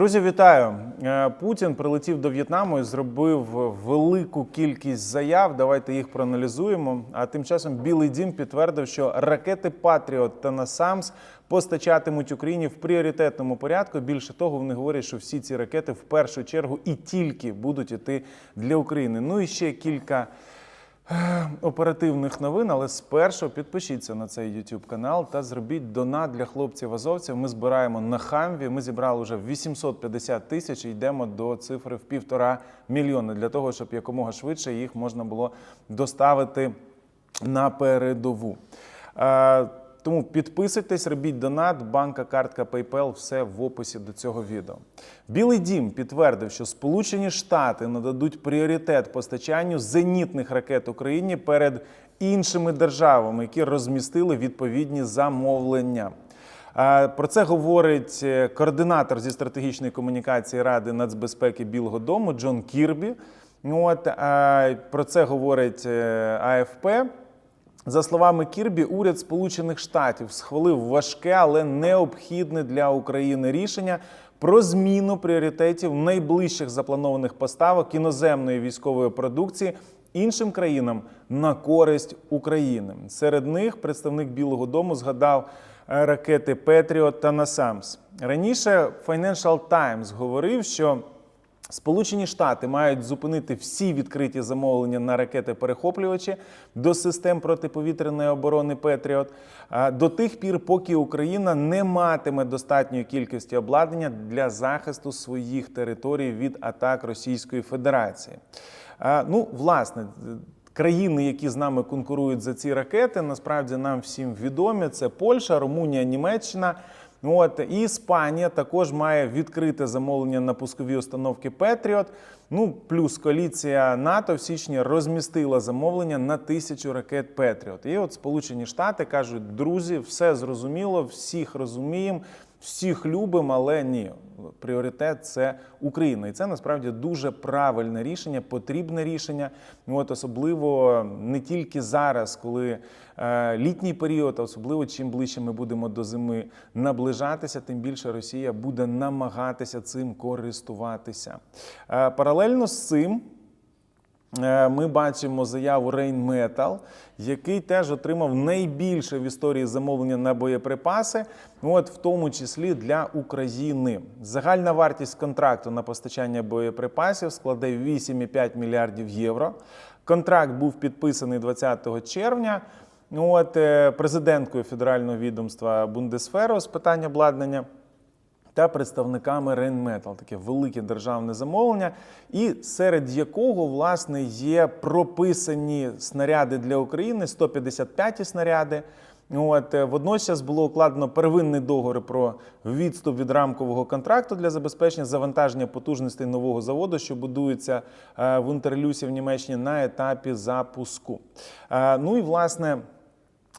Друзі, вітаю! Е, Путін прилетів до В'єтнаму і зробив велику кількість заяв. Давайте їх проаналізуємо. А тим часом Білий Дім підтвердив, що ракети Патріот та Насамс постачатимуть Україні в пріоритетному порядку. Більше того, вони говорять, що всі ці ракети в першу чергу і тільки будуть іти для України. Ну і ще кілька. Е, Оперативних новин, але спершу підпишіться на цей YouTube канал та зробіть донат для хлопців азовців. Ми збираємо на хамві. Ми зібрали вже 850 тисяч і йдемо до цифри в півтора мільйони для того, щоб якомога швидше їх можна було доставити на передову. Тому підписуйтесь, робіть донат, банка, картка PayPal, все в описі до цього відео. Білий дім підтвердив, що Сполучені Штати нададуть пріоритет постачанню зенітних ракет Україні перед іншими державами, які розмістили відповідні замовлення. Про це говорить е, координатор зі стратегічної комунікації Ради нацбезпеки Білого Дому Джон Кірбі. От про це говорить е, АФП. За словами Кірбі, уряд Сполучених Штатів схвалив важке, але необхідне для України рішення про зміну пріоритетів найближчих запланованих поставок іноземної військової продукції іншим країнам на користь України. Серед них представник Білого Дому згадав е, ракети Петріот та Насамс. Раніше Financial Times говорив, що Сполучені Штати мають зупинити всі відкриті замовлення на ракети-перехоплювачі до систем протиповітряної оборони Петріот до тих пір, поки Україна не матиме достатньої кількості обладнання для захисту своїх територій від атак Російської Федерації. Ну, власне. Країни, які з нами конкурують за ці ракети, насправді нам всім відомі: це Польща, Румунія, Німеччина. От і Іспанія також має відкрите замовлення на пускові установки Петріот. Ну плюс коаліція НАТО в січні розмістила замовлення на тисячу ракет Петріот. І от Сполучені Штати кажуть: друзі, все зрозуміло, всіх розуміємо. Всіх любимо, але ні, пріоритет це Україна, і це насправді дуже правильне рішення, потрібне рішення. От особливо не тільки зараз, коли е, літній період, а особливо чим ближче ми будемо до зими наближатися, тим більше Росія буде намагатися цим користуватися. Е, паралельно з цим. Е, Ми бачимо заяву Rheinmetall, який теж отримав найбільше в історії замовлення на боєприпаси, от в тому числі для України. Загальна вартість контракту на постачання боєприпасів складе 8,5 мільярдів євро. Контракт був підписаний 20 червня. От е, президенткою федерального відомства Бундесферу з питань обладнання та представниками Rheinmetall. таке велике державне замовлення, і серед якого власне є прописані снаряди для України 155 снаряди. От е, водночас було укладено первинний договір про відступ від рамкового контракту для забезпечення завантаження потужностей нового заводу, що будується е, в Інтерлюсі в Німеччині на етапі запуску. Е, Ну і власне.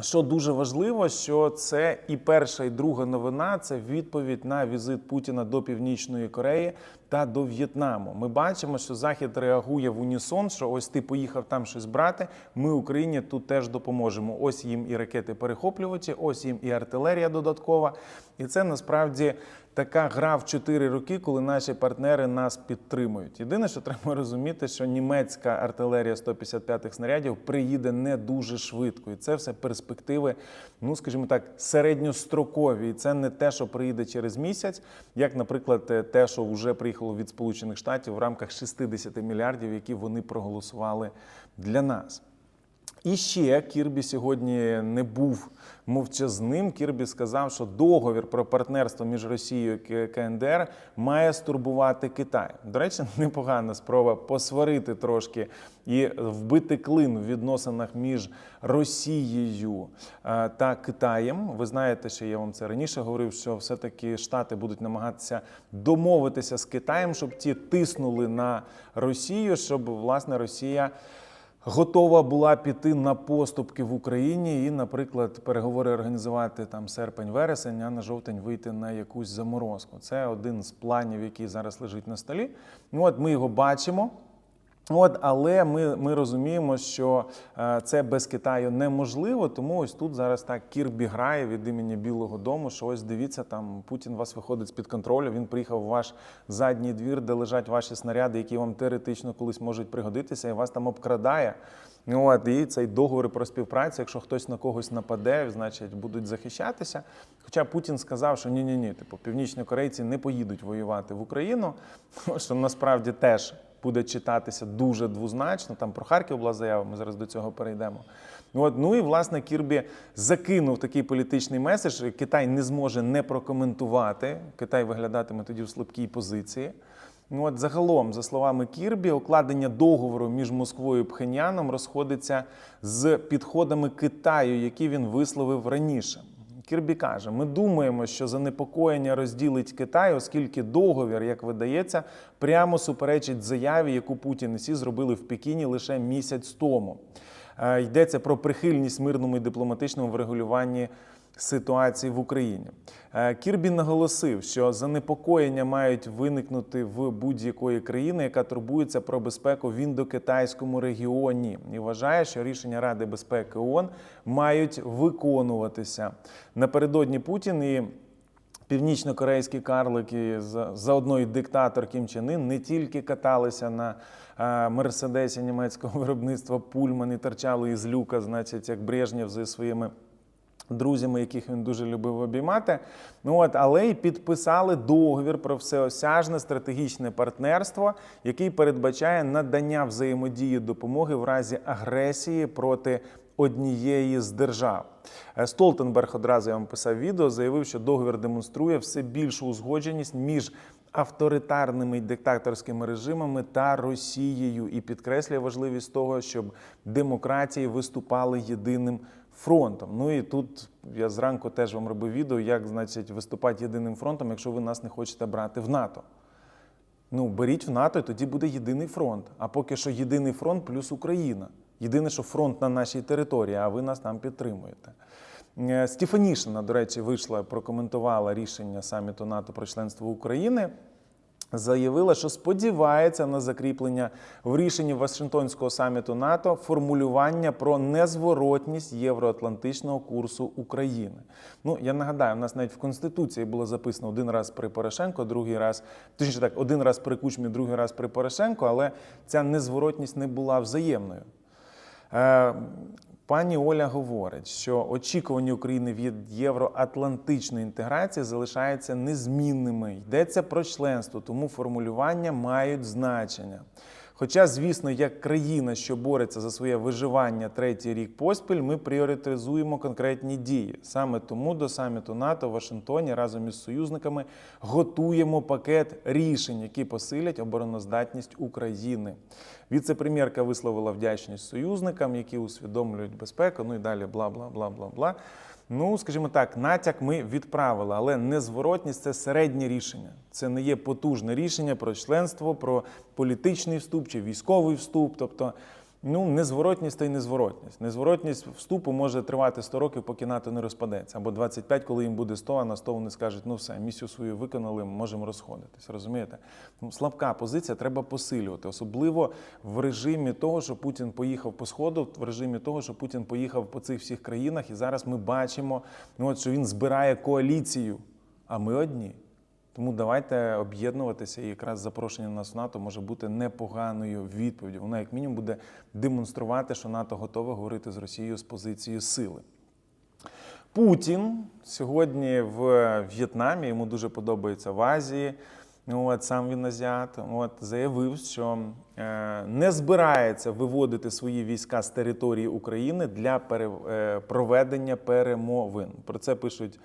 Що дуже важливо, що це і перша, і друга новина це відповідь на візит Путіна до Північної Кореї та до В'єтнаму. Ми бачимо, що Захід реагує в унісон, що ось ти поїхав там щось брати. Ми Україні тут теж допоможемо. Ось їм і ракети перехоплювачі, ось їм і артилерія додаткова. І це насправді така гра в чотири роки, коли наші партнери нас підтримують. Єдине, що треба розуміти, що німецька артилерія 155-х снарядів приїде не дуже швидко, і це все перспективи, ну скажімо так, середньострокові. І це не те, що приїде через місяць, як, наприклад, те, що вже приїхало від Сполучених Штатів в рамках 60 мільярдів, які вони проголосували для нас. І ще Кірбі сьогодні не був мовчазним. Кірбі сказав, що договір про партнерство між Росією і КНДР має стурбувати Китай. До речі, непогана спроба посварити трошки і вбити клин в відносинах між Росією е, та Китаєм. Ви знаєте, що я вам це раніше говорив, що все-таки Штати будуть намагатися домовитися з Китаєм, щоб ті тиснули на Росію, щоб власне Росія готова була піти на поступки в Україні і, наприклад, переговори організувати там серпень-вересень, а на жовтень вийти на якусь заморозку. Це один з планів, який зараз лежить на столі. Ну от ми його бачимо. От, але ми, ми розуміємо, що е, це без Китаю неможливо. Тому ось тут зараз так Кірбі грає від імені Білого Дому. Що ось дивіться, там Путін вас виходить з під контролю. Він приїхав в ваш задній двір, де лежать ваші снаряди, які вам теоретично колись можуть пригодитися, і вас там обкрадає. От, і цей договір про співпрацю, якщо хтось на когось нападе, значить будуть захищатися. Хоча Путін сказав, що ні, ні, ні, типу, північні корейці не поїдуть воювати в Україну, що насправді теж буде читатися дуже двозначно. Там про Харків була заява, ми зараз до цього перейдемо. От, ну і власне Кірбі закинув такий політичний меседж. Китай не зможе не прокоментувати. Китай виглядатиме тоді в слабкій позиції. Ну, от загалом, за словами Кірбі, укладення договору між Москвою і Пхеньяном розходиться з підходами Китаю, які він висловив раніше. Кірбі каже: ми думаємо, що занепокоєння розділить Китай, оскільки договір, як видається, прямо суперечить заяві, яку Путін і Сі зробили в Пекіні лише місяць тому. Е, Йдеться про прихильність мирному і дипломатичному врегулюванні ситуації в Україні. Е, Кірбі наголосив, що занепокоєння мають виникнути в будь-якої країни, яка турбується про безпеку в індокитайському регіоні, і вважає, що рішення Ради безпеки ООН мають виконуватися. Напередодні Путін і Північно-корейські карлики, за- заодно і диктатор Кім Чен Ін не тільки каталися на е, мерседесі німецького виробництва Пульман і торчали із люка, значить, як Брежнєв зі своїми друзями, яких він дуже любив обіймати. Ну от, але й підписали договір про всеосяжне стратегічне партнерство, який передбачає надання взаємодії допомоги в разі агресії проти однієї з держав. Е, Столтенберг одразу я вам писав відео, заявив, що договір демонструє все більшу узгодженість між авторитарними диктаторськими режимами та Росією і підкреслює важливість того, щоб демократії виступали єдиним фронтом. Ну і тут я зранку теж вам робив відео, як значить виступати єдиним фронтом, якщо ви нас не хочете брати в НАТО. Ну, беріть в НАТО, і тоді буде єдиний фронт. А поки що єдиний фронт плюс Україна. Єдине, що фронт на нашій території, а ви нас там підтримуєте. Е, Стефанішина, до речі, вийшла, прокоментувала рішення саміту НАТО про членство України. Заявила, що сподівається на закріплення в рішенні Вашингтонського саміту НАТО формулювання про незворотність євроатлантичного курсу України. Ну я нагадаю, у нас навіть в конституції було записано один раз при Порошенко, другий раз, точніше так, один раз при Кучмі, другий раз при Порошенко, але ця незворотність не була взаємною. Пані Оля говорить, що очікування України від євроатлантичної інтеграції залишаються незмінними. Йдеться про членство, тому формулювання мають значення. Хоча, звісно, як країна, що бореться за своє виживання третій рік поспіль, ми пріоритизуємо конкретні дії. Саме тому до саміту НАТО в Вашингтоні разом із союзниками готуємо пакет рішень, які посилять обороноздатність України. Віце-прем'єрка висловила вдячність союзникам, які усвідомлюють безпеку. Ну і далі бла бла бла бла бла. Ну, скажімо так, натяк ми відправили, але незворотність це середнє рішення. Це не є потужне рішення про членство, про політичний вступ чи військовий вступ. Тобто, ну, незворотність та й незворотність. Незворотність вступу може тривати 100 років, поки НАТО не розпадеться, або 25, коли їм буде 100, а на 100 вони скажуть, ну все, місію свою виконали, можемо розходитись. Розумієте? Ну, слабка позиція треба посилювати, особливо в режимі того, що Путін поїхав по сходу, в режимі того, що Путін поїхав по цих всіх країнах, і зараз ми бачимо, ну, от, що він збирає коаліцію, а ми одні. Тому давайте об'єднуватися, і якраз запрошення нас в НАТО може бути непоганою відповіддю. Вона, як мінімум, буде демонструвати, що НАТО готове говорити з Росією з позицією сили. Путін сьогодні в В'єтнамі, йому дуже подобається в Азії. От сам він азіат, от заявив, що е, не збирається виводити свої війська з території України для пере, е, проведення перемовин. Про це пишуть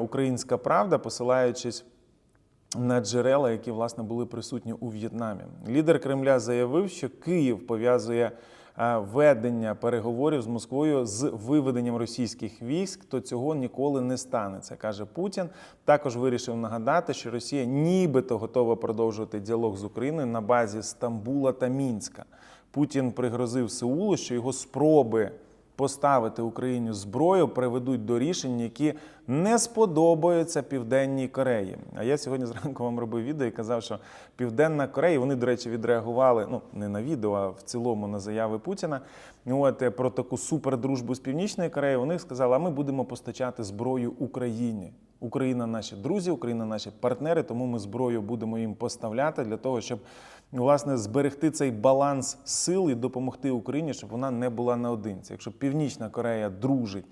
Українська Правда, посилаючись на джерела, які власне були присутні у В'єтнамі. Лідер Кремля заявив, що Київ пов'язує е, ведення переговорів з Москвою з виведенням російських військ, то цього ніколи не станеться, каже Путін. Також вирішив нагадати, що Росія нібито готова продовжувати діалог з Україною на базі Стамбула та Мінська. Путін пригрозив Сеулу, що його спроби поставити Україні зброю, приведуть до рішень, які не сподобаються Південній Кореї. А я сьогодні зранку вам робив відео і казав, що Південна Корея, вони, до речі, відреагували ну не на відео, а в цілому на заяви Путіна. От е, про таку супердружбу з Північною Кореєю. Вони сказали, а ми будемо постачати зброю Україні. Україна наші друзі, Україна наші партнери, тому ми зброю будемо їм поставляти для того, щоб власне зберегти цей баланс сил і допомогти Україні, щоб вона не була наодинці. Якщо Північна Корея дружить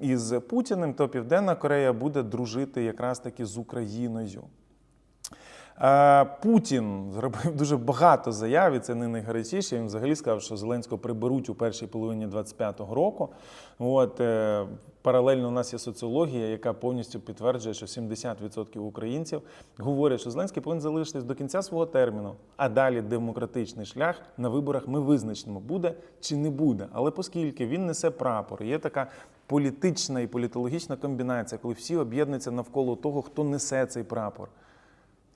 із Путіним, то Південна Корея буде дружити якраз таки з Україною. Е, Путін зробив дуже багато заяв, і це не найгарячіше. Він взагалі сказав, що Зеленського приберуть у першій половині 25-го року. От е, паралельно у нас є соціологія, яка повністю підтверджує, що 70% українців говорять, що Зеленський повинен залишитись до кінця свого терміну. А далі демократичний шлях на виборах ми визначимо, буде чи не буде. Але оскільки він несе прапор, є така політична і політологічна комбінація, коли всі об'єднуються навколо того, хто несе цей прапор.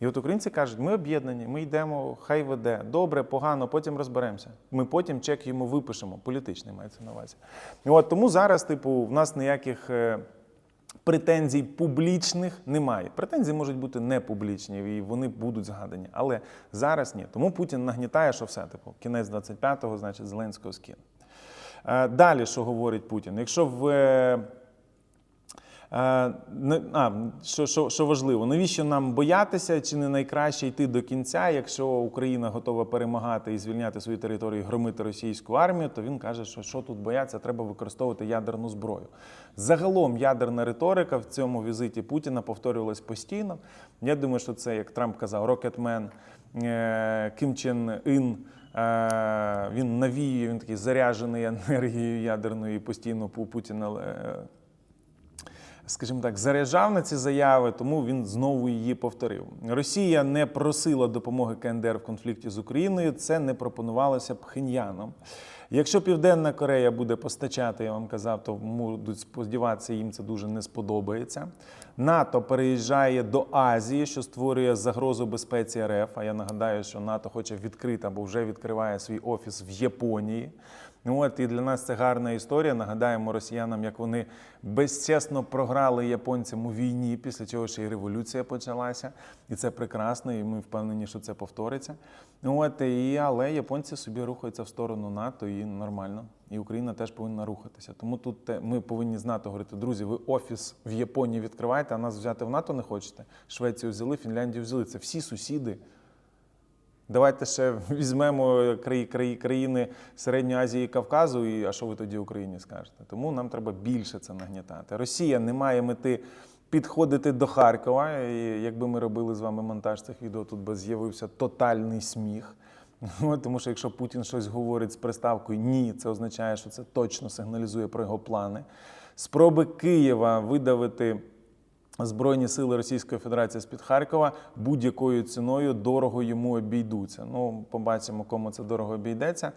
І от українці кажуть, ми об'єднані, ми йдемо, хай веде. Добре, погано, потім розберемося. Ми потім чек йому випишемо. Політичний мається на увазі. І от тому зараз, типу, в нас ніяких е, претензій публічних немає. Претензії можуть бути не публічні, і вони будуть згадані. Але зараз ні. Тому Путін нагнітає, що все, типу, кінець 25-го, значить, Зеленського скине. Е, Далі, що говорить Путін? Якщо в е, А, що, що, що важливо, навіщо нам боятися чи не найкраще йти до кінця? Якщо Україна готова перемагати і звільняти свої території, громити російську армію, то він каже, що що тут бояться, треба використовувати ядерну зброю. Загалом ядерна риторика в цьому візиті Путіна повторювалась постійно. Я думаю, що це, як Трамп казав, Рокетмен, е, Кім Чен Ін. е, Він навіює, він такий заряджений енергією ядерною і постійно Путіна е, скажімо так, заряджав на ці заяви, тому він знову її повторив. Росія не просила допомоги КНДР в конфлікті з Україною. Це не пропонувалося Пхеньяном. Якщо Південна Корея буде постачати, я вам казав, то будуть сподіватися, їм це дуже не сподобається. НАТО переїжджає до Азії, що створює загрозу безпеці РФ. А я нагадаю, що НАТО хоче відкрити або вже відкриває свій офіс в Японії. Ну От і для нас це гарна історія. Нагадаємо росіянам, як вони безчесно програли японцям у війні, після чого ще й революція почалася. І це прекрасно, і ми впевнені, що це повториться. Ну От і але японці собі рухаються в сторону НАТО і нормально. І Україна теж повинна рухатися. Тому тут ми повинні з НАТО говорити, друзі, ви офіс в Японії відкриваєте, а нас взяти в НАТО не хочете. Швецію взяли, Фінляндію взяли. Це всі сусіди. Давайте ще візьмемо краї, краї, країни Середньої Азії і Кавказу, і а що ви тоді Україні скажете? Тому нам треба більше це нагнітати. Росія не має мети підходити до Харкова. І якби ми робили з вами монтаж цих відео, тут би з'явився тотальний сміх. Тому що якщо Путін щось говорить з приставкою ні, це означає, що це точно сигналізує про його плани. Спроби Києва видавити. Збройні сили Російської Федерації з-під Харкова будь-якою ціною дорого йому обійдуться. Ну, побачимо, кому це дорого обійдеться.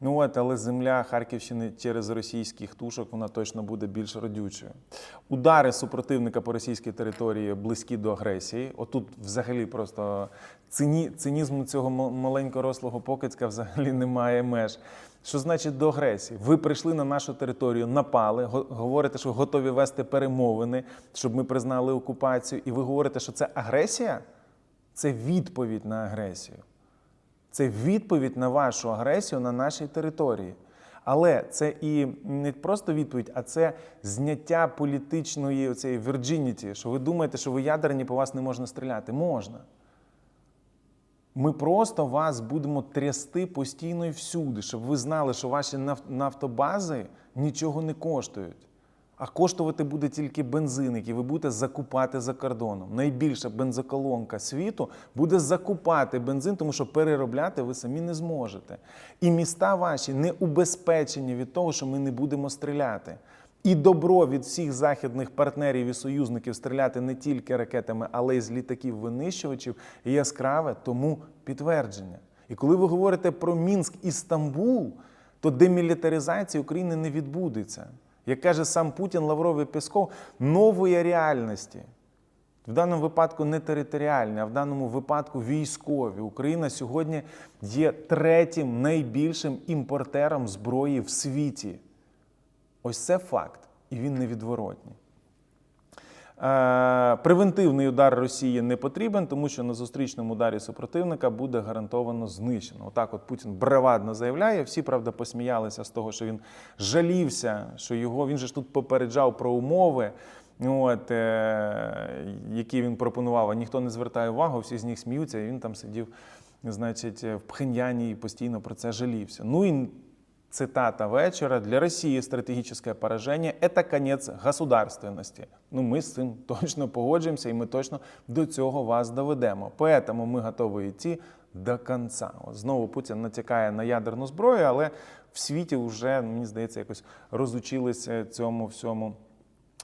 Ну от, але земля Харківщини через російських тушок вона точно буде більш родючою. Удари супротивника по російській території близькі до агресії. Отут взагалі просто цині, цинізму цього маленького рослого покидька взагалі немає меж. Що значить до агресії? Ви прийшли на нашу територію, напали, го- говорите, що готові вести перемовини, щоб ми признали окупацію, і ви говорите, що це агресія? Це відповідь на агресію. Це відповідь на вашу агресію на нашій території. Але це і не просто відповідь, а це зняття політичної цієї virginity, що ви думаєте, що ви ядерні, по вас не можна стріляти. Можна. Ми просто вас будемо трясти постійно і всюди, щоб ви знали, що ваші наф- нафтобази нічого не коштують. А коштувати буде тільки бензин, який ви будете закупати за кордоном. Найбільша бензоколонка світу буде закупати бензин, тому що переробляти ви самі не зможете. І міста ваші не убезпечені від того, що ми не будемо стріляти. І добро від всіх західних партнерів і союзників стріляти не тільки ракетами, але й з літаків винищувачів яскраве тому підтвердження. І коли ви говорите про Мінськ і Стамбул, то демілітаризація України не відбудеться. Як каже сам Путін, Лавров і Песков, нової реальності. В даному випадку не територіальні, а в даному випадку військові. Україна сьогодні є третім найбільшим імпортером зброї в світі. Ось це факт, і він невідворотній. Е, Превентивний удар Росії не потрібен, тому що на зустрічному ударі супротивника буде гарантовано знищено. Отак, от Путін бравадно заявляє. Всі правда посміялися з того, що він жалівся, що його він же ж тут попереджав про умови. От, е, які він пропонував, а ніхто не звертає увагу, всі з них сміються, і він там сидів, значить, в Пхеньяні і постійно про це жалівся. Ну і цитата вечера. Для России стратегическое поражение – это конец государственности. Ну, ми з цим точно погоджуємося, і ми точно до цього вас доведемо. Поэтому ми готові йти до кінця. Знову Путін натякає на ядерну зброю, але в світі вже, мені здається, якось розучилися цьому всьому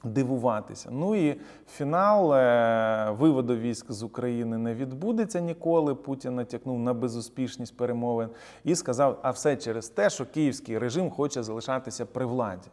дивуватися. Ну і фінал е, виводу військ з України не відбудеться ніколи. Путін натякнув на безуспішність перемовин і сказав: а все через те, що київський режим хоче залишатися при владі.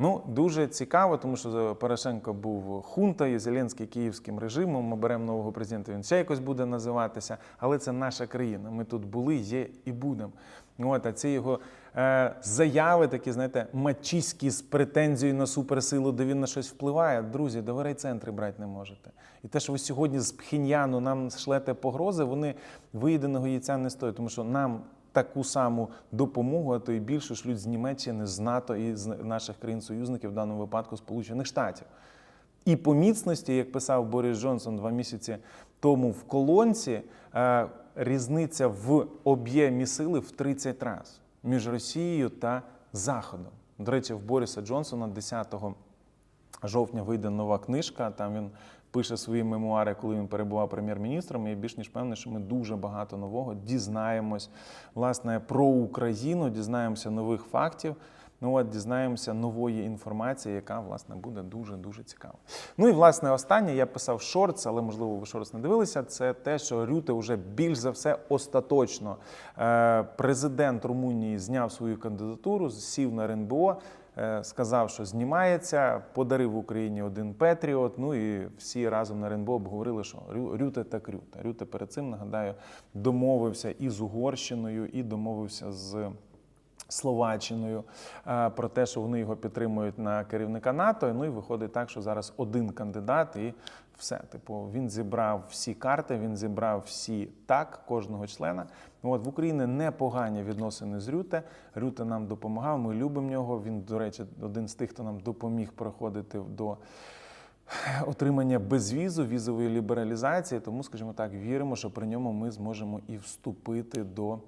Ну, дуже цікаво, тому що Порошенко був хунтою, Зеленський київським режимом. Ми беремо нового президента, він ще якось буде називатися, але це наша країна. Ми тут були, є і будемо. От, а ці його е, заяви, такі, знаєте, мачіські з претензією на суперсилу, де він на щось впливає. Друзі, до центри брати не можете. І те, що ви сьогодні з Пхіньяну нам шлете погрози, вони виїденого яйця не стоять, тому що нам таку саму допомогу, а то і більше шлють з Німеччини, з НАТО і з наших країн-союзників, в даному випадку Сполучених Штатів. І по міцності, як писав Борис Джонсон два місяці тому в колонці, е, різниця в об'ємі сили в 30 разів між Росією та Заходом. До речі, в Бориса Джонсона 10 жовтня вийде нова книжка. Там він пише свої мемуари, коли він перебував прем'єр-міністром. І я більш ніж певний, що ми дуже багато нового дізнаємось власне про Україну, дізнаємося нових фактів. Ну от дізнаємося нової інформації, яка власне буде дуже дуже цікава. Ну і власне останнє я писав шортс, але можливо ви шортс не дивилися. Це те, що Рюте вже більш за все остаточно. Е, Президент Румунії зняв свою кандидатуру, сів на РНБО. е, Сказав, що знімається, подарив Україні один Петріот. Ну і всі разом на РНБО обговорили, що Рю- Рюте так Рюте. Рюте перед цим нагадаю домовився і з Угорщиною, і домовився з. Словаччиною е, про те, що вони його підтримують на керівника НАТО. Ну і виходить так, що зараз один кандидат, і все. Типу, він зібрав всі карти, він зібрав всі так кожного члена. От в Україні непогані відносини з Рюте. Рюте нам допомагав. Ми любимо його. Він, до речі, один з тих, хто нам допоміг проходити до отримання безвізу, візової лібералізації. Тому, скажімо так, віримо, що при ньому ми зможемо і вступити до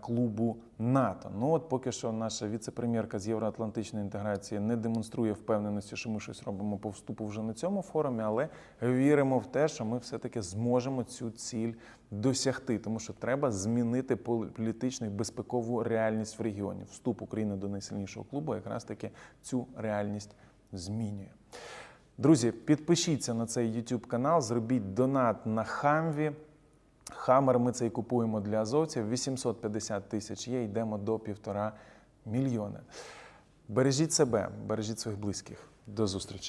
клубу НАТО. Ну от поки що наша віце-прем'єрка з євроатлантичної інтеграції не демонструє впевненості, що ми щось робимо по вступу вже на цьому форумі, але віримо в те, що ми все-таки зможемо цю ціль досягти, тому що треба змінити політичну і безпекову реальність в регіоні. Вступ України до найсильнішого клубу якраз таки цю реальність змінює. Друзі, підпишіться на цей YouTube канал, зробіть донат на Хамві. Хаммер ми цей купуємо для азовців. 850 тисяч є, йдемо до півтора мільйона. Бережіть себе, бережіть своїх близьких. До зустрічі.